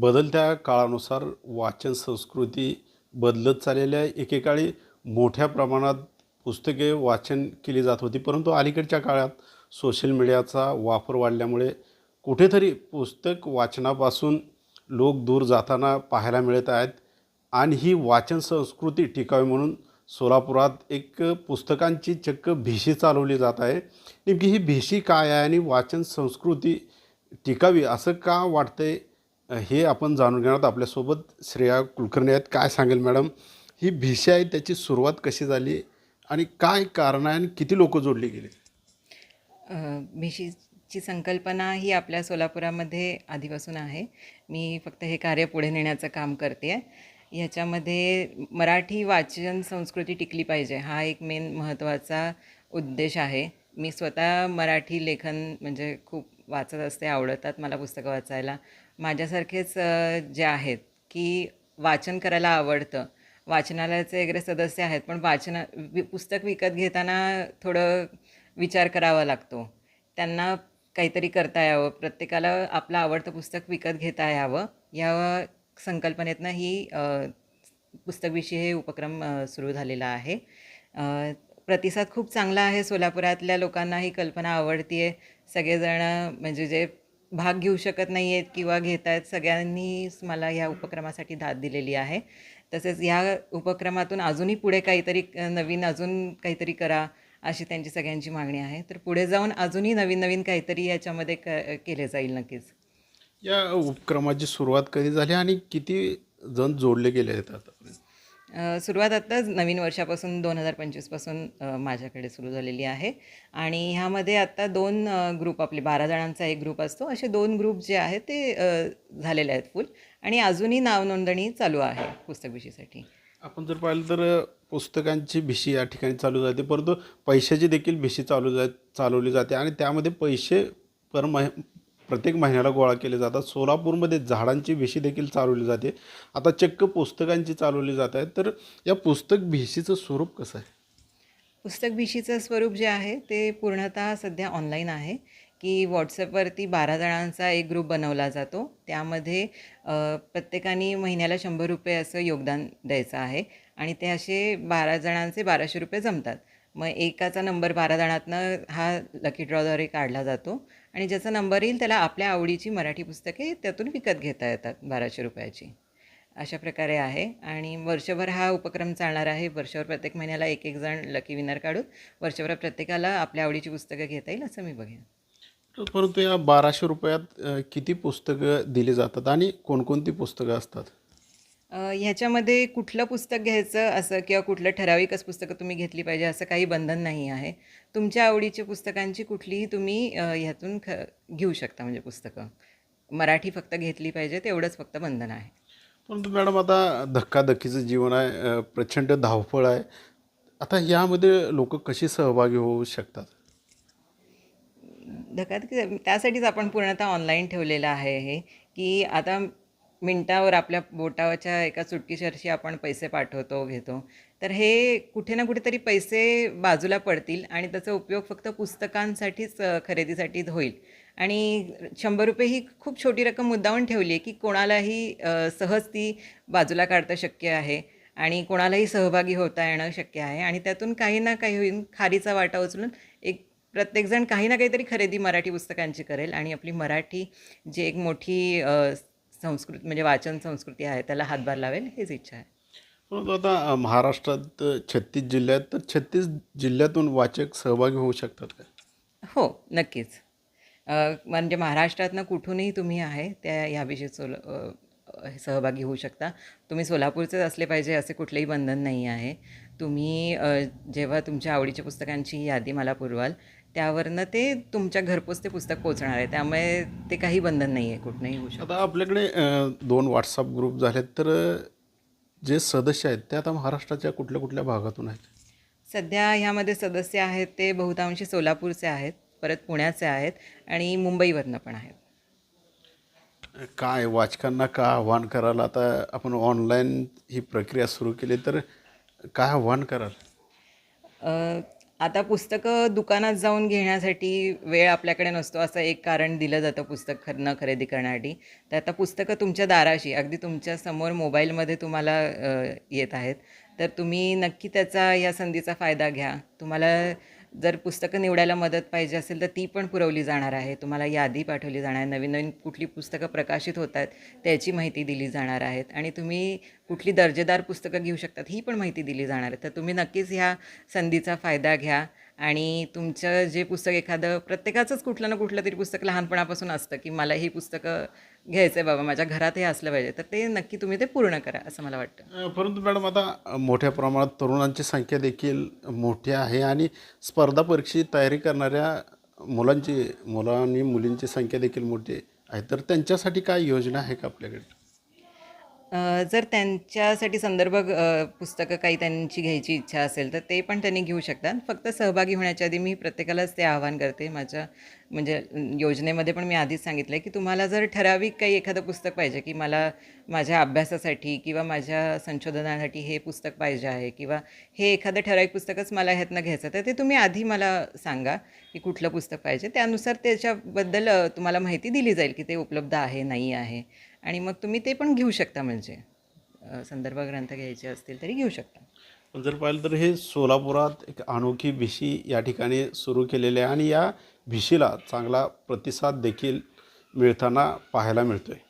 बदलत्या काळानुसार वाचन संस्कृती बदलत चाललेली आहे. एकेकाळी मोठ्या प्रमाणात पुस्तके वाचन केली जात होती परंतु अलीकडच्या काळात सोशल मीडियाचा वापर वाढल्यामुळे कुठेतरी पुस्तक वाचनापासून लोक दूर जाताना पाहायला मिळत आहेत आणि ही वाचन संस्कृती टिकावी म्हणून सोलापुरात एक पुस्तकांची चक्क भीशी चालवली जात आहे. नेमकी ही भीशी काय आहे आणि वाचन संस्कृती टिकावी असं का वाटतंय? हे आपण जाणून घेणार आहोत आपल्यासोबत. श्रेया कुलकर्णी आहेत. काय सांगेल मॅडम? ही भिशी आहे त्याची सुरुवात कशी झाली आणि काय कारण आहे आणि किती लोक जोडली गेली? भिशीची संकल्पना ही आपल्या सोलापुरामध्ये आधीपासून आहे. मी फक्त हे कार्य पुढे नेण्याचं काम करते आहे. ह्याच्यामध्ये मराठी वाचन संस्कृती टिकली पाहिजे हा एक मेन महत्त्वाचा उद्देश आहे. मी स्वतः मराठी लेखन म्हणजे खूप वाचत असते आवडतात मला पुस्तकं वाचायला. माझ्यासारखेच जे आहेत की वाचन करायला आवडतं. वाचनालयाचे वगैरे सदस्य आहेत पण वाचना वि पुस्तक विकत घेताना थोडं विचार करावा लागतो. त्यांना काहीतरी करता यावं. प्रत्येकाला आपलं आवडतं पुस्तक विकत घेता यावं. या संकल्पनेतनं ही पुस्तकविषयी हे उपक्रम सुरू झालेला आहे. प्रतिसाद खूप चांगला आहे सोलापुरातल्या लोकांना ही कल्पना आवडती आहे सगळेजण म्हणजे जे भाग घेऊ शकत नाही आहेत किंवा घेत आहेत. सगळ्यांनीच मला ह्या उपक्रमासाठी दाद दिलेली आहे. तसेच ह्या उपक्रमातून अजूनही पुढे काहीतरी नवीन अजून काहीतरी करा अशी त्यांची सगळ्यांची मागणी आहे. तर पुढे जाऊन अजूनही नवीन नवीन काहीतरी याच्यामध्ये क केले जाईल नक्कीच. या उपक्रमाची सुरुवात कधी झाली आणि किती जण जोडले गेले आहेत आता? सुरुवात आत्ताच नवीन वर्षापासून दोन हजार पंचवीसपासून माझ्याकडे सुरू झालेली आहे. आणि ह्यामध्ये आत्ता दोन ग्रुप आपले बारा जणांचा एक ग्रुप असतो. असे दोन ग्रुप जे आहेत ते झालेले आहेत फुल आणि अजूनही नावनोंदणी चालू आहे पुस्तक भिशीसाठी आपण जर पाहिलं तर पुस्तकांची भिशी या ठिकाणी चालू जाते. परंतु पैशाची देखील भिशी चालू जा चालवली जाते. आणि त्यामध्ये पैसे पर मह प्रत्येक महिन्याला गोळा केले जातात. सोलापूरमध्ये झाडांची भिशी देखील चालवली जाते. आता चक्क पुस्तकांची चालवली जात आहे तर या पुस्तक भिशीचं स्वरूप कसं आहे? पुस्तक भिशीचं स्वरूप जे आहे ते पूर्णतः सध्या ऑनलाईन आहे. की व्हॉट्सअपवरती बारा जणांचा एक ग्रुप बनवला जातो. त्यामध्ये प्रत्येकाने महिन्याला शंभर रुपये असं योगदान द्यायचं आहे. आणि ते असे बारा जणांचे बाराशे रुपये जमतात. मग एकाचा नंबर बारा जणातनं हा लकी ड्रॉद्वारे काढला जातो. आणि ज्याचा नंबर येईल त्याला आपल्या आवडीची मराठी पुस्तके त्यातून विकत घेता येतात बाराशे रुपयाची. अशा प्रकारे आहे. आणि वर्षभर हा उपक्रम चालणार आहे. वर्षभर प्रत्येक महिन्याला एक एक जण लकी विनर काढून वर्षभर प्रत्येकाला आपल्या आवडीची पुस्तकं घेता येईल असं मी बघेन. परंतु या बाराशे रुपयात किती पुस्तकं दिली जातात आणि कोणकोणती पुस्तकं असतात? ह्याच्यामध्ये कुठलं पुस्तक घ्यायचं असं किंवा कुठलं ठराविकच पुस्तकं तुम्ही घेतली पाहिजे असं काही बंधन नाही आहे. तुमच्या आवडीच्या पुस्तकांची कुठलीही तुम्ही ह्यातून ख घेऊ शकता म्हणजे पुस्तकं. मराठी फक्त घेतली पाहिजे तेवढंच फक्त बंधन आहे. परंतु मॅडम आता धक्काधक्कीचं जीवन आहे प्रचंड धावपळ आहे. आता यामध्ये लोक कशी सहभागी होऊ शकतात? धकाधकी त्यासाठीच आपण पूर्णतः ऑनलाईन ठेवलेलं आहे हे की आता मिनटावर आपल्या बोटाच्या एका चुटकीसरशी आपण पैसे पाठवतो घेतो. तर हे कुठे ना कुठेतरी पैसे बाजूला पडतील आणि त्याचा उपयोग फक्त पुस्तकांसाठीच खरेदीसाठीच होईल. आणि शंभर रुपये ही खूप छोटी रक्कम मुद्दावून ठेवली आहे की कोणालाही सहज ती बाजूला काढता शक्य आहे आणि कोणालाही सहभागी होता येणं शक्य आहे. आणि त्यातून काही ना काही होईल खारीचा वाटा उचलून एक प्रत्येकजण काही ना काहीतरी खरेदी मराठी पुस्तकांची करेल आणि आपली मराठी जी एक मोठी संस्कृती म्हणजे वाचन संस्कृती आहे त्याला हातभार लावेल हीच इच्छा आहे. परंतु आता महाराष्ट्रात छत्तीस जिल्ह्यात तर छत्तीस जिल्ह्यातून वाचक सहभागी होऊ शकतात का? हो नक्कीच. म्हणजे महाराष्ट्रातनं कुठूनही तुम्ही आहे त्या ह्याविषयी सोल सहभागी होऊ शकता. तुम्ही सोलापूरचेच असले पाहिजे असे कुठलेही बंधन नाही आहे. तुम्ही जेव्हा तुमच्या आवडीच्या पुस्तकांची यादी मला पुरवाल त्यावरनं ते तुमच्या घरपोच ते पुस्तक पोचणार आहे. त्यामुळे ते काही बंधन नाही आहे कुठनंही होऊ शकतं. आता आपल्याकडे अ, दोन व्हॉट्सअप ग्रुप झालेत तर अ, जे सदस्य आहेत ते आता महाराष्ट्राच्या कुठल्या कुठल्या भागातून आहेत? सध्या ह्यामध्ये सदस्य आहेत ते बहुतांशी सोलापूरचे आहेत परत पुण्याचे आहेत आणि मुंबईवरनं पण आहेत. काय वाचकांना का आव्हान कराल? आता आपण ऑनलाईन ही प्रक्रिया सुरू केली तर काय आव्हान कराल? अ, आता पुस्तकं दुकानात जाऊन घेण्यासाठी वेळ आपल्याकडे नसतो असं एक कारण दिलं जातं पुस्तक खर न खरेदी करण्यासाठी तर आता पुस्तकं तुमच्या दाराशी अगदी तुमच्यासमोर मोबाईलमध्ये तुम्हाला येत आहेत. तर तुम्ही नक्की त्याचा या संधीचा फायदा घ्या. तुम्हाला जर पुस्तकं निवडायला मदत पाहिजे असेल तर ती पण पुरवली जाणार आहे. तुम्हाला यादी पाठवली जाणार. आहे नवीन नवीन कुठली पुस्तकं प्रकाशित होत आहेत त्याची माहिती दिली जाणार आहेत. आणि तुम्ही कुठली दर्जेदार पुस्तकं घेऊ शकतात ही पण माहिती दिली जाणार आहे. तर तुम्ही नक्कीच ह्या संधीचा फायदा घ्या. आणि तुमचं जे पुस्तक एखादं प्रत्येकाचंच कुठलं ना कुठलं तरी पुस्तक लहानपणापासून असतं की मला ही पुस्तकं घ्यायचं आहे बाबा माझ्या घरात हे असलं पाहिजे. तर ते नक्की तुम्ही ते पूर्ण करा असं मला वाटतं. परंतु मॅडम आता मोठ्या प्रमाणात तरुणांची संख्या देखील मोठी आहे आणि स्पर्धा परीक्षेची तयारी करणाऱ्या मुलांची मुलांनी मुलींची संख्या देखील मोठी आहे. तर त्यांच्यासाठी काय योजना आहे का आपल्याकडे? जर त्यांच्यासाठी संदर्भ पुस्तकं काही त्यांची घ्यायची इच्छा असेल तर ते पण त्यांनी घेऊ शकतात. फक्त सहभागी होण्याच्या आधी मी प्रत्येकालाच ते आवाहन करते. माझ्या म्हणजे योजनेमध्ये पण मी आधीच सांगितलं आहे की तुम्हाला जर ठराविक काही एखादं पुस्तक पाहिजे की मला माझ्या अभ्यासासाठी किंवा माझ्या संशोधनासाठी हे पुस्तक पाहिजे आहे किंवा हे एखादं ठराविक पुस्तकच मला ह्यातनं घ्यायचं तर ते तुम्ही आधी मला सांगा की कुठलं पुस्तक पाहिजे. त्यानुसार त्याच्याबद्दल तुम्हाला माहिती दिली जाईल की ते उपलब्ध आहे नाही आहे. आणि मग तुम्ही ते पण घेऊ शकता म्हणजे संदर्भ ग्रंथ घ्यायचे असतील तरी घेऊ शकता. पण जर पाहिलं तर हे सोलापुरात एक अनोखी भिशी या ठिकाणी सुरू केलेली आहे आणि या भिशीला चांगला प्रतिसाद देखील मिळताना पाहायला मिळतो आहे